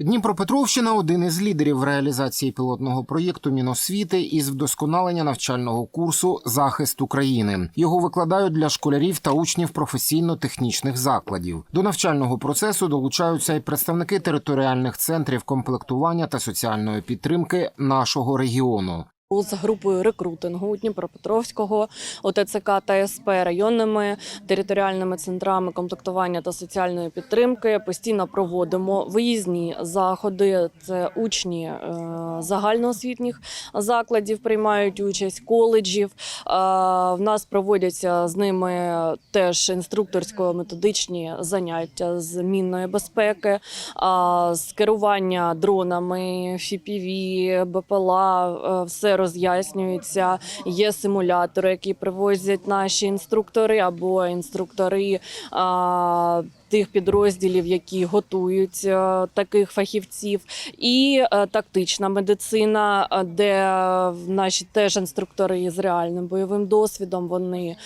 Дніпропетровщина один із лідерів реалізації пілотного проєкту Міносвіти із вдосконалення навчального курсу Захист України. Його викладають для школярів та учнів професійно-технічних закладів. До навчального процесу долучаються й представники територіальних центрів комплектування та соціальної підтримки нашого регіону. З групою рекрутингу Дніпропетровського ОТЦК та СП районними територіальними центрами комплектування та соціальної підтримки постійно проводимо виїзні заходи. Це учні е, загальноосвітніх закладів приймають участь коледжів. Е, В нас проводяться з ними теж інструкторсько-методичні заняття з мінної безпеки, з керування дронами, FPV, БПЛА, е, роз'яснюється. Є симулятори, які привозять наші інструктори або інструктори. а, Тих підрозділів, які готують е, таких фахівців, і е, тактична медицина, е, де наші теж інструктори з реальним бойовим досвідом вони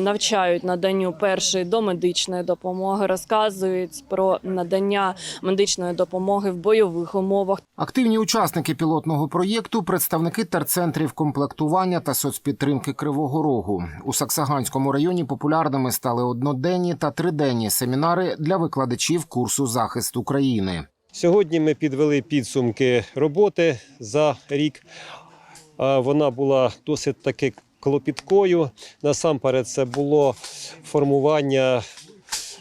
навчають наданню першої домедичної допомоги, розказують про надання медичної допомоги в бойових умовах. Активні учасники пілотного проєкту представники терцентрів комплектування та соцпідтримки Кривого Рогу. У Саксаганському районі популярними стали одноденні та триденні семінари для викладачів курсу захист України. Сьогодні ми підвели підсумки роботи за рік. Вона була досить таки клопіткою. Насамперед, це було формування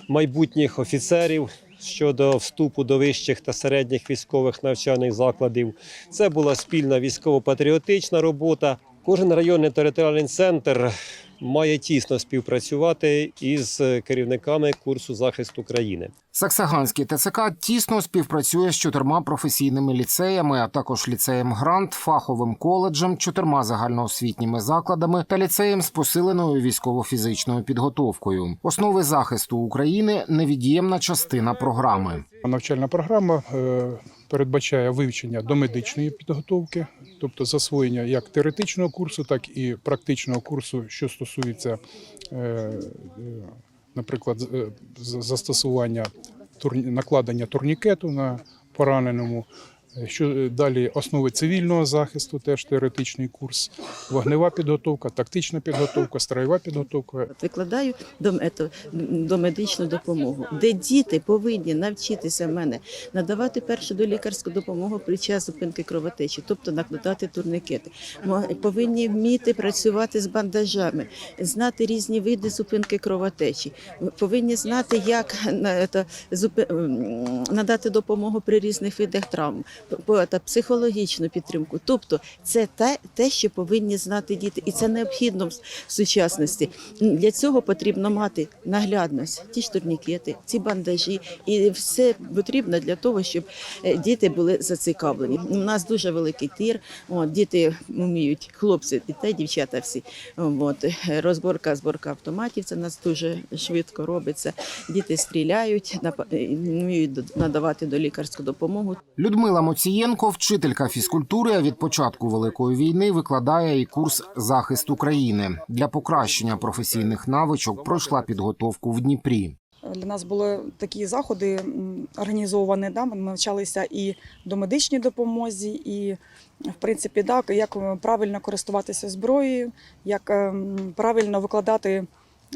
майбутніх офіцерів щодо вступу до вищих та середніх військових навчальних закладів. Це була спільна військово-патріотична робота. Кожен районний територіальний центр має тісно співпрацювати із керівниками курсу захист України. Саксаганський ТЦК тісно співпрацює з чотирма професійними ліцеями, а також ліцеєм Грант, фаховим коледжем, чотирма загальноосвітніми закладами та ліцеєм з посиленою військово-фізичною підготовкою. Основи захисту України невід'ємна частина програми. Навчальна програма е, передбачає вивчення домедичної підготовки, тобто засвоєння як теоретичного курсу, так і практичного курсу, що стосується, е, е, наприклад, е, застосування накладення турнікету на пораненому. Що е, далі основи цивільного захисту, теж теоретичний курс, вогнева підготовка, тактична підготовка, строєва підготовка, Викладаю до, медичну допомогу, де діти повинні навчитися мене надавати першу долікарську допомогу під час зупинки кровотечі, тобто накладати турникети. Повинні вміти працювати з бандажами, знати різні види зупинки кровотечі, повинні знати, як надати допомогу при різних видах травм, ето, психологічну підтримку. Тобто, це те, те, що повинні знати діти, і це необхідно в сучасності. Для цього потрібно мати наглядність, ті ж турнікети, ці бандажі, і все потрібно для того, щоб е, діти були зацікавлені. У нас дуже великий тир. От, діти вміють, хлопці і та дівчата всі. От, розборка, зборка автоматів. Це нас дуже швидко робиться. Діти стріляють, е, вміють надавати до лікарську допомогу. Людмила Моцієнко, вчителька фізкультури, а від початку великої війни викладає і курс захист України для покращення професійних навичок. Пройшла підготовку в Дніпрі. Для нас були такі заходи організовані. Да? Ми навчалися і до медичній допомозі, і в принципі, да, як правильно користуватися зброєю, як ем, правильно викладати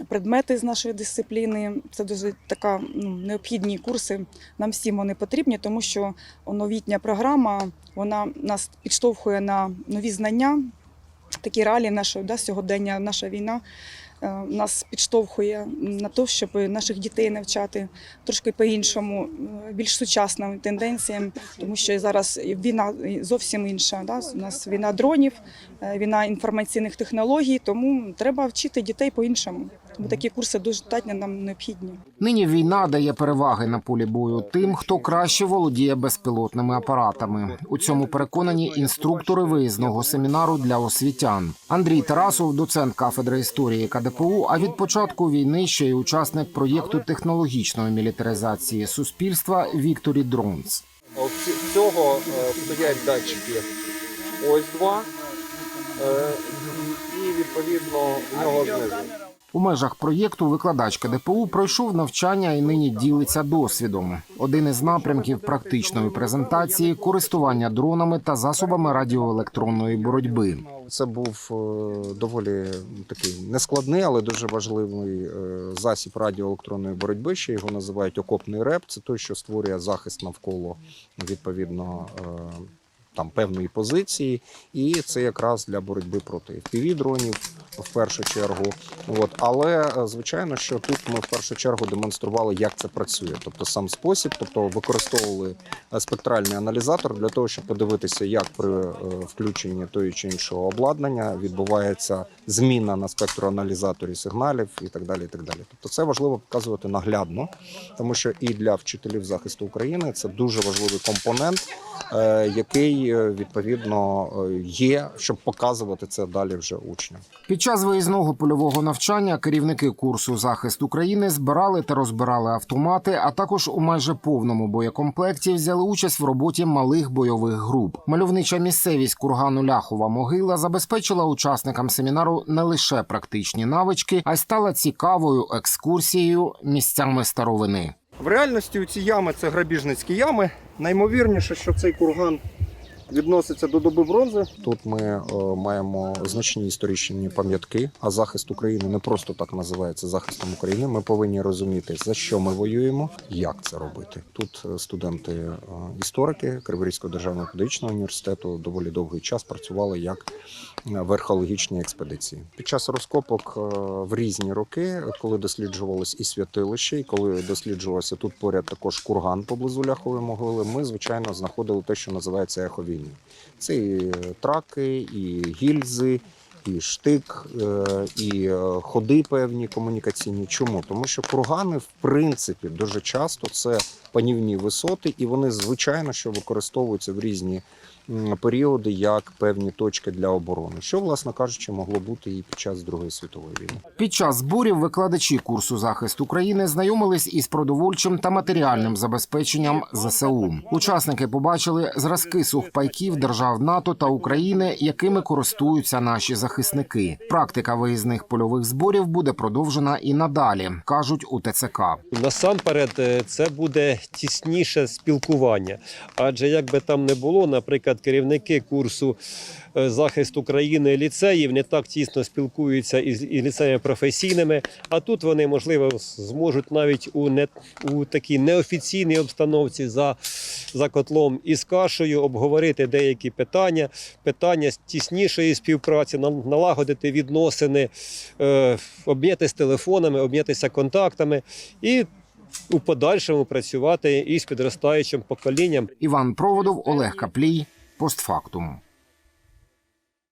предмети з нашої дисципліни. Це дуже така ну, необхідні курси. Нам всім вони потрібні, тому що новітня програма вона нас підштовхує на нові знання. Такі реалії нашого да, сьогодення, наша війна е, нас підштовхує на те, щоб наших дітей навчати трошки по-іншому, е, більш сучасним тенденціям, тому що зараз війна зовсім інша. Да? У нас війна дронів, е, війна інформаційних технологій, тому треба вчити дітей по-іншому. Тому такі курси дуже достатньо нам необхідні. Нині війна дає переваги на полі бою тим, хто краще володіє безпілотними апаратами. У цьому переконані інструктори виїзного семінару для освітян. Андрій Тарасов, доцент кафедри історії КДПУ. А від початку війни ще й учасник проєкту технологічної мілітаризації суспільства Вікторі Дронс. От цього е, стоять датчики. Ось два. Е, і відповідно в нього знизу. У межах проєкту викладач КДПУ пройшов навчання і нині ділиться досвідом. Один із напрямків практичної презентації користування дронами та засобами радіоелектронної боротьби. Це був е, доволі такий нескладний, але дуже важливий е, засіб радіоелектронної боротьби. Ще його називають окопний реп. Це той, що створює захист навколо відповідно. Там певної позиції, і це якраз для боротьби проти FPV-дронів в першу чергу. От але е, звичайно, що тут ми в першу чергу демонстрували, як це працює. Тобто сам спосіб, тобто використовували е, спектральний аналізатор для того, щоб подивитися, як при е, включенні тої чи іншого обладнання відбувається зміна на спектроаналізаторі сигналів і так далі. І так далі. Тобто, це важливо показувати наглядно, тому що і для вчителів захисту України це дуже важливий компонент, який е, відповідно е, є, щоб показувати це далі вже учням. Під час виїзного польового навчання керівники курсу захист України збирали та розбирали автомати, а також у майже повному боєкомплекті взяли участь в роботі малих бойових груп. Мальовнича місцевість кургану Ляхова могила забезпечила учасникам семінару не лише практичні навички, а й стала цікавою екскурсією місцями старовини. В реальності ці ями це грабіжницькі ями. Наймовірніше, що цей курган відноситься до доби бронзи. Тут ми е, маємо значні історичні пам'ятки, а захист України не просто так називається захистом України. Ми повинні розуміти, за що ми воюємо, як це робити. Тут е, студенти е, Криворізького державного педагогічного університету доволі довгий час працювали як в археологічній експедиції. Під час розкопок в різні роки, коли досліджувалось і святилище, і коли досліджувався тут поряд також курган поблизу ляхової могили, ми звичайно знаходили те, що називається ехо війни. Це і траки, і гільзи. І штик, е, і е, ходи певні комунікаційні. Чому? Тому що кургани, в принципі, дуже часто це панівні висоти, і вони, звичайно, що використовуються в різні періоди як певні точки для оборони, що, власне кажучи, могло бути і під час Другої світової війни. Під час зборів викладачі курсу захист України знайомились із продовольчим та матеріальним забезпеченням ЗСУ. Учасники побачили зразки сухпайків держав НАТО та України, якими користуються наші захисники. Практика виїзних польових зборів буде продовжена і надалі, кажуть у ТЦК. Насамперед, е, це буде тісніше спілкування. Адже як би там не було, наприклад, керівники курсу е, захист України ліцеїв не так тісно спілкуються із, ліцеями професійними. А тут вони, можливо, зможуть навіть у не у такій неофіційній обстановці за, за котлом із кашею обговорити деякі питання, питання тіснішої співпраці, налагодити відносини, е, обмінятися телефонами, обмінятися контактами і у подальшому працювати із підростаючим поколінням. Іван Проводов, Олег Каплій. Постфактум.